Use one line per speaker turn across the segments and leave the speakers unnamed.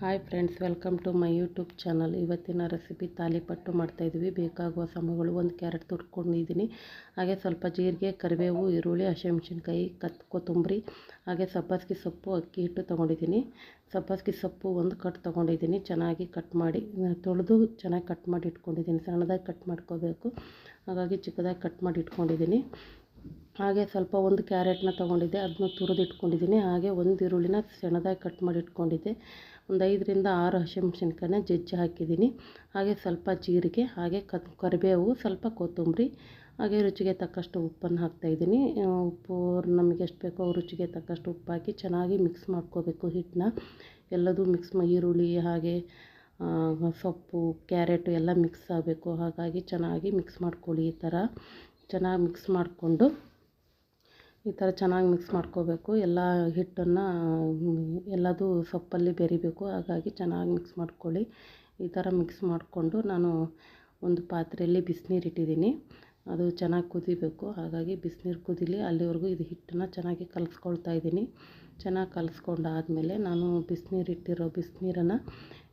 Hi friends welcome to my YouTube channel ಇವತ್ತಿನ recipe ತಾಲಿಪಟ್ಟು ಮಾಡ್ತಾಯಿದ್ವಿ ಬೇಕಾಗುವ ಸಮಗಳು ಒಂದು ಕ್ಯಾರೆಟ್ ತುರ್ಕೊಂಡಿದ್ದೀನಿ. ಹಾಗೆ ಸ್ವಲ್ಪ ಜೀರಿಗೆ, ಕರಿಬೇವು, ಈರುಳ್ಳಿ, ಹಸಿಮೆಣ್ಸಿನ್ಕಾಯಿ, ಕತ್, ಕೊತ್ತಂಬರಿ, ಹಾಗೆ ಸಬ್ಬಸಿಗೆ ಸೊಪ್ಪು, ಅಕ್ಕಿ ಹಿಟ್ಟು ತೊಗೊಂಡಿದ್ದೀನಿ. ಸಬ್ಬಸಿಗೆ ಸೊಪ್ಪು ಒಂದು ಕಟ್ ತೊಗೊಂಡಿದ್ದೀನಿ. ಚೆನ್ನಾಗಿ ಕಟ್ ಮಾಡಿ ತೊಳೆದು ಚೆನ್ನಾಗಿ ಕಟ್ ಮಾಡಿ ಇಟ್ಕೊಂಡಿದ್ದೀನಿ. ಸಣ್ಣದಾಗಿ ಕಟ್ ಮಾಡ್ಕೋಬೇಕು. ಹಾಗಾಗಿ ಚಿಕ್ಕದಾಗಿ ಕಟ್ ಮಾಡಿ ಇಟ್ಕೊಂಡಿದ್ದೀನಿ. ಹಾಗೆ ಸ್ವಲ್ಪ ಒಂದು ಕ್ಯಾರೆಟ್ನ ತೊಗೊಂಡಿದ್ದೆ, ಅದನ್ನ ತುರಿದು ಇಟ್ಕೊಂಡಿದ್ದೀನಿ ಹಾಗೆ ಒಂದು ಈರುಳ್ಳಿನ ಸಣ್ಣದಾಗಿ ಕಟ್ ಮಾಡಿ ಇಟ್ಕೊಂಡಿದ್ದೆ. ಒಂದು ಐದರಿಂದ ಆರು ಹಸಿಮೆಣ್ಸಿನ್ಕಾಯಿನ ಜಜ್ಜಿ ಹಾಕಿದ್ದೀನಿ. ಹಾಗೆ ಸ್ವಲ್ಪ ಜೀರಿಗೆ, ಹಾಗೆ ಕರಿಬೇವು, ಸ್ವಲ್ಪ ಕೊತ್ತಂಬರಿ, ಹಾಗೆ ರುಚಿಗೆ ತಕ್ಕಷ್ಟು ಉಪ್ಪನ್ನು ಹಾಕ್ತಾಯಿದ್ದೀನಿ ಉಪ್ಪು ನಮಗೆ ಎಷ್ಟು ಬೇಕೋ ರುಚಿಗೆ ತಕ್ಕಷ್ಟು ಉಪ್ಪು ಹಾಕಿ ಚೆನ್ನಾಗಿ ಮಿಕ್ಸ್ ಮಾಡ್ಕೋಬೇಕು ಹಿಟ್ಟನ್ನ. ಎಲ್ಲದೂ ಮಿಕ್ಸ್ ಈರುಳ್ಳಿ, ಹಾಗೆ ಸೊಪ್ಪು, ಕ್ಯಾರೆಟು ಎಲ್ಲ ಮಿಕ್ಸ್ ಆಗಬೇಕು. ಹಾಗಾಗಿ ಚೆನ್ನಾಗಿ ಮಿಕ್ಸ್ ಮಾಡ್ಕೊಳ್ಳಿ ಈ ಥರ. ಚೆನ್ನಾಗಿ ಮಿಕ್ಸ್ ಮಾಡಿಕೊಂಡು ಈ ಥರ ಚೆನ್ನಾಗಿ ಮಿಕ್ಸ್ ಮಾಡ್ಕೋಬೇಕು. ಎಲ್ಲ ಹಿಟ್ಟನ್ನು, ಎಲ್ಲದೂ ಸೊಪ್ಪಲ್ಲಿ ಬೆರಿಬೇಕು. ಹಾಗಾಗಿ ಚೆನ್ನಾಗಿ ಮಿಕ್ಸ್ ಮಾಡ್ಕೊಳ್ಳಿ. ಈ ಥರ ಮಿಕ್ಸ್ ಮಾಡಿಕೊಂಡು ನಾನು ಒಂದು ಪಾತ್ರೆಯಲ್ಲಿ ಬಿಸಿನೀರು ಇಟ್ಟಿದ್ದೀನಿ. ಅದು ಚೆನ್ನಾಗಿ ಕುದಿಬೇಕು. ಹಾಗಾಗಿ ಬಿಸಿನೀರು ಕುದಿಲಿ ಅಲ್ಲಿವರೆಗೂ ಇದು ಹಿಟ್ಟನ್ನು ಚೆನ್ನಾಗಿ ಕಲಿಸ್ಕೊಳ್ತಾ ಇದ್ದೀನಿ. ಚೆನ್ನಾಗಿ ಕಲಿಸ್ಕೊಂಡಾದಮೇಲೆ ನಾನು ಬಿಸಿನೀರು ಇಟ್ಟಿರೋ ಬಿಸಿನೀರನ್ನು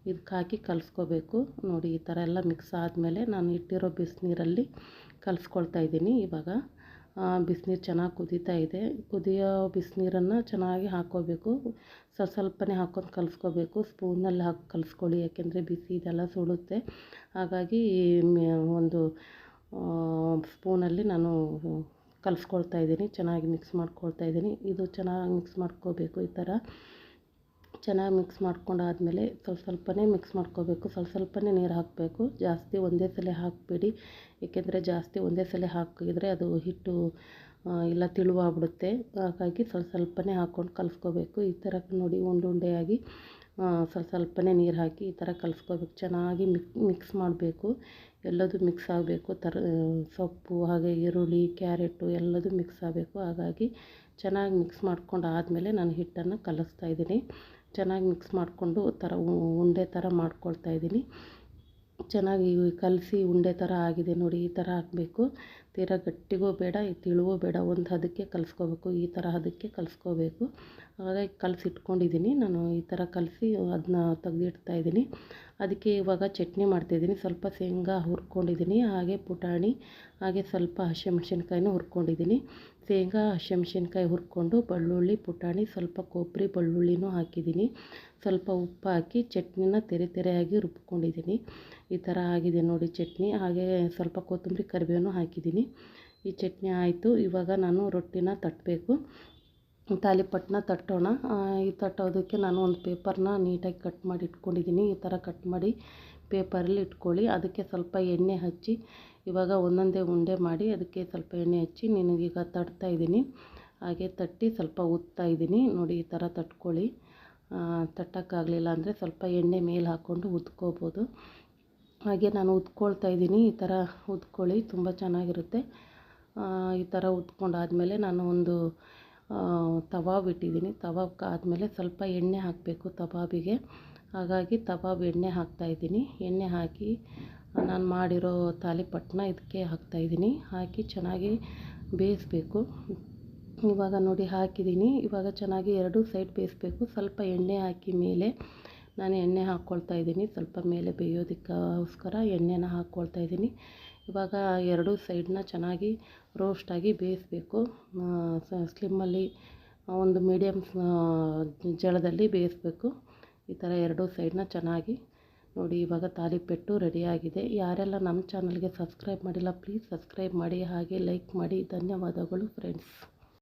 ಇದಕ್ಕೆ ಹಾಕಿ ಕಲಿಸ್ಕೋಬೇಕು. ನೋಡಿ ಈ ಥರ ಎಲ್ಲ ಮಿಕ್ಸ್ ಆದಮೇಲೆ ನಾನು ಇಟ್ಟಿರೋ ಬಿಸಿನೀರಲ್ಲಿ ಕಲಿಸ್ಕೊಳ್ತಾ ಇದ್ದೀನಿ ಇವಾಗ. ಬಿಸಿನೀರು ಚೆನ್ನಾಗಿ ಕುದೀತಾ ಇದೆ. ಕುದಿಯೋ ಬಿಸಿನೀರನ್ನು ಚೆನ್ನಾಗಿ ಹಾಕ್ಕೋಬೇಕು. ಸ್ವಲ್ಪ ಸ್ವಲ್ಪನೇ ಹಾಕ್ಕೊಂಡು ಕಲಿಸ್ಕೋಬೇಕು. ಸ್ಪೂನಲ್ಲಿ ಹಾಕಿ, ಕಲಿಸ್ಕೊಳ್ಳಿ. ಯಾಕೆಂದರೆ ಬಿಸಿ ಇದೆಲ್ಲ ಸುಡುತ್ತೆ. ಹಾಗಾಗಿ ಒಂದು ಸ್ಪೂನಲ್ಲಿ ನಾನು ಕಲಿಸ್ಕೊಳ್ತಾ ಇದ್ದೀನಿ. ಚೆನ್ನಾಗಿ ಮಿಕ್ಸ್ ಮಾಡ್ಕೊಳ್ತಾ ಇದ್ದೀನಿ. ಇದು ಚೆನ್ನಾಗಿ ಮಿಕ್ಸ್ ಮಾಡ್ಕೋಬೇಕು ಈ ಥರ. ಚೆನ್ನಾಗಿ ಮಿಕ್ಸ್ ಮಾಡ್ಕೊಂಡಾದಮೇಲೆ ಸ್ವಲ್ಪ ಸ್ವಲ್ಪನೇ ಮಿಕ್ಸ್ ಮಾಡ್ಕೋಬೇಕು. ಸ್ವಲ್ಪ ಸ್ವಲ್ಪನೇ ನೀರು ಹಾಕಬೇಕು. ಜಾಸ್ತಿ ಒಂದೇ ಸಲ ಹಾಕಬೇಡಿ. ಏಕೆಂದರೆ ಜಾಸ್ತಿ ಒಂದೇ ಸಲ ಹಾಕಿದರೆ ಅದು ಹಿಟ್ಟು ಎಲ್ಲ ತಿಳುವಾಗ್ಬಿಡುತ್ತೆ. ಹಾಗಾಗಿ ಸ್ವಲ್ಪ ಸ್ವಲ್ಪನೇ ಹಾಕ್ಕೊಂಡು ಕಲಿಸ್ಕೋಬೇಕು. ಈ ಥರ ನೋಡಿ ಉಂಡೆ ಉಂಡೆಯಾಗಿ ಸ್ವಲ್ಪ ಸ್ವಲ್ಪನೇ ನೀರು ಹಾಕಿ ಈ ಥರ ಕಲಿಸ್ಕೋಬೇಕು. ಚೆನ್ನಾಗಿ ಮಿಕ್ ಮಿಕ್ಸ್ ಮಾಡಬೇಕು. ಎಲ್ಲದೂ ಮಿಕ್ಸ್ ಆಗಬೇಕು. ತರ ಸೊಪ್ಪು, ಹಾಗೆ ಈರುಳ್ಳಿ, ಕ್ಯಾರೆಟು ಎಲ್ಲದೂ ಮಿಕ್ಸ್ ಆಗಬೇಕು. ಹಾಗಾಗಿ ಚೆನ್ನಾಗಿ ಮಿಕ್ಸ್ ಮಾಡ್ಕೊಂಡು ಆದಮೇಲೆ ನಾನು ಹಿಟ್ಟನ್ನು ಕಲಿಸ್ತಾ ಇದ್ದೀನಿ. ಚೆನ್ನಾಗಿ ಮಿಕ್ಸ್ ಮಾಡಿಕೊಂಡು ಥರ ಉಂಡೆ ಥರ ಮಾಡ್ಕೊಳ್ತಾ ಇದ್ದೀನಿ. ಚೆನ್ನಾಗಿ ಕಲಸಿ ಉಂಡೆ ಥರ ಆಗಿದೆ ನೋಡಿ, ಈ ಥರ ಹಾಕಬೇಕು. ತೀರಾ ಗಟ್ಟಿಗೂ ಬೇಡ ತಿಳುವೂ ಬೇಡ. ಒಂದು ಹದಕ್ಕೆ ಕಲಿಸ್ಕೋಬೇಕು, ಈ ಥರ ಹದಕ್ಕೆ ಕಲಿಸ್ಕೋಬೇಕು. ಹಾಗಾಗಿ ಕಲಸಿ ಇಟ್ಕೊಂಡಿದ್ದೀನಿ. ನಾನು ಈ ಥರ ಕಲಸಿ ಅದನ್ನ ತೆಗೆದಿಡ್ತಾ ಇದ್ದೀನಿ. ಅದಕ್ಕೆ ಇವಾಗ ಚಟ್ನಿ ಮಾಡ್ತಾಯಿದ್ದೀನಿ ಸ್ವಲ್ಪ ಶೇಂಗಾ ಹುರ್ಕೊಂಡಿದ್ದೀನಿ. ಹಾಗೆ ಪುಟಾಣಿ, ಹಾಗೆ ಸ್ವಲ್ಪ ಹಸಿಮೆಣ್ಸಿನ್ಕಾಯಿನೂ ಹುರ್ಕೊಂಡಿದ್ದೀನಿ. ಶೇಂಗಾ ಹಸಿಮೆಣ್ಸಿನ್ಕಾಯಿ ಹುರ್ಕೊಂಡು ಬೆಳ್ಳುಳ್ಳಿ, ಪುಟಾಣಿ, ಸ್ವಲ್ಪ ಕೊಬ್ಬರಿ ಬೆಳ್ಳುಳ್ಳಿನೂ ಹಾಕಿದ್ದೀನಿ. ಸ್ವಲ್ಪ ಉಪ್ಪು ಹಾಕಿ ಚಟ್ನಿನ ತೆರೆ ತೆರೆಯಾಗಿ ರುಬ್ಕೊಂಡಿದ್ದೀನಿ. ಈ ಥರ ಆಗಿದೆ ನೋಡಿ ಚಟ್ನಿ. ಹಾಗೆ ಸ್ವಲ್ಪ ಕೊತ್ತಂಬರಿ ಕರಿಬೇವನು ಹಾಕಿದ್ದೀನಿ. ಈ ಚಟ್ನಿ ಆಯಿತು. ಇವಾಗ ನಾನು ರೊಟ್ಟಿನ ತಟ್ಟಬೇಕು. ತಾಲಿಪಟ್ಟನ್ನ ತಟ್ಟೋಣ. ಈ ತಟ್ಟೋದಕ್ಕೆ ನಾನು ಒಂದು ಪೇಪರ್ನ ನೀಟಾಗಿ ಕಟ್ ಮಾಡಿ ಇಟ್ಕೊಂಡಿದ್ದೀನಿ. ಈ ಥರ ಕಟ್ ಮಾಡಿ ಪೇಪರಲ್ಲಿ ಇಟ್ಕೊಳ್ಳಿ. ಅದಕ್ಕೆ ಸ್ವಲ್ಪ ಎಣ್ಣೆ ಹಚ್ಚಿ, ಇವಾಗ ಒಂದೊಂದೇ ಉಂಡೆ ಮಾಡಿ ಅದಕ್ಕೆ ಸ್ವಲ್ಪ ಎಣ್ಣೆ ಹಚ್ಚಿ ನಿನಗೀಗ ತಟ್ತಾ ಇದ್ದೀನಿ. ಹಾಗೆ ತಟ್ಟಿ ಸ್ವಲ್ಪ ಉತ್ತಾ ಇದ್ದೀನಿ. ನೋಡಿ, ಈ ಥರ ತಟ್ಕೊಳ್ಳಿ. ತಟ್ಟೋಕ್ಕಾಗಲಿಲ್ಲ ಅಂದರೆ ಸ್ವಲ್ಪ ಎಣ್ಣೆ ಮೇಲೆ ಹಾಕ್ಕೊಂಡು ಉದ್ಕೋಬೋದು. ಹಾಗೆ ನಾನು ಉದ್ಕೊಳ್ತಾ ಇದ್ದೀನಿ. ಈ ಥರ ಉದ್ಕೊಳ್ಳಿ. ತುಂಬ ಚೆನ್ನಾಗಿರುತ್ತೆ. ಈ ಥರ ಉದ್ಕೊಂಡಾದಮೇಲೆ ನಾನು ಒಂದು ತವಾಬ್ ಇಟ್ಟಿದ್ದೀನಿ. ತವಾಬ್ಗೆ ಆದಮೇಲೆ ಸ್ವಲ್ಪ ಎಣ್ಣೆ ಹಾಕಬೇಕು ತವಾಬಿಗೆ. ಹಾಗಾಗಿ ತವಾಬ್ ಎಣ್ಣೆ ಹಾಕ್ತಾಯಿದ್ದೀನಿ ಎಣ್ಣೆ ಹಾಕಿ ನಾನು ಮಾಡಿರೋ ತಾಲಿಪಟ್ಟನ್ನ ಇದಕ್ಕೆ ಹಾಕ್ತಾಯಿದ್ದೀನಿ ಹಾಕಿ ಚೆನ್ನಾಗಿ ಬೇಯಿಸ್ಬೇಕು. ಇವಾಗ ನೋಡಿ ಹಾಕಿದ್ದೀನಿ. ಇವಾಗ ಚೆನ್ನಾಗಿ ಎರಡೂ ಸೈಡ್ ಬೇಯಿಸ್ಬೇಕು. ಸ್ವಲ್ಪ ಎಣ್ಣೆ ಹಾಕಿ ಮೇಲೆ ನಾನು ಎಣ್ಣೆ ಹಾಕ್ಕೊಳ್ತಾ ಇದ್ದೀನಿ. ಸ್ವಲ್ಪ ಮೇಲೆ ಬೇಯೋದಕ್ಕೋಸ್ಕರ ಎಣ್ಣೆನ ಹಾಕ್ಕೊಳ್ತಾ ಇದ್ದೀನಿ. ಇವಾಗ ಎರಡೂ ಸೈಡನ್ನ ಚೆನ್ನಾಗಿ ರೋಸ್ಟಾಗಿ ಬೇಯಿಸ್ಬೇಕು. ಸ್ಲಿಮ್ಮಲ್ಲಿ ಒಂದು ಮೀಡಿಯಮ್ ಜಳದಲ್ಲಿ ಬೇಯಿಸ್ಬೇಕು. ಈ ಥರ ಎರಡೂ ಸೈಡನ್ನ ಚೆನ್ನಾಗಿ ನೋಡಿ, ಇವಾಗ ತಾಲಿಪೆಟ್ಟು ರೆಡಿಯಾಗಿದೆ. ಯಾರೆಲ್ಲ ನಮ್ಮ ಚಾನಲ್ಗೆ ಸಬ್ಸ್ಕ್ರೈಬ್ ಮಾಡಿಲ್ಲ, ಪ್ಲೀಸ್ ಸಬ್ಸ್ಕ್ರೈಬ್ ಮಾಡಿ, ಹಾಗೆ ಲೈಕ್ ಮಾಡಿ. ಧನ್ಯವಾದಗಳು ಫ್ರೆಂಡ್ಸ್.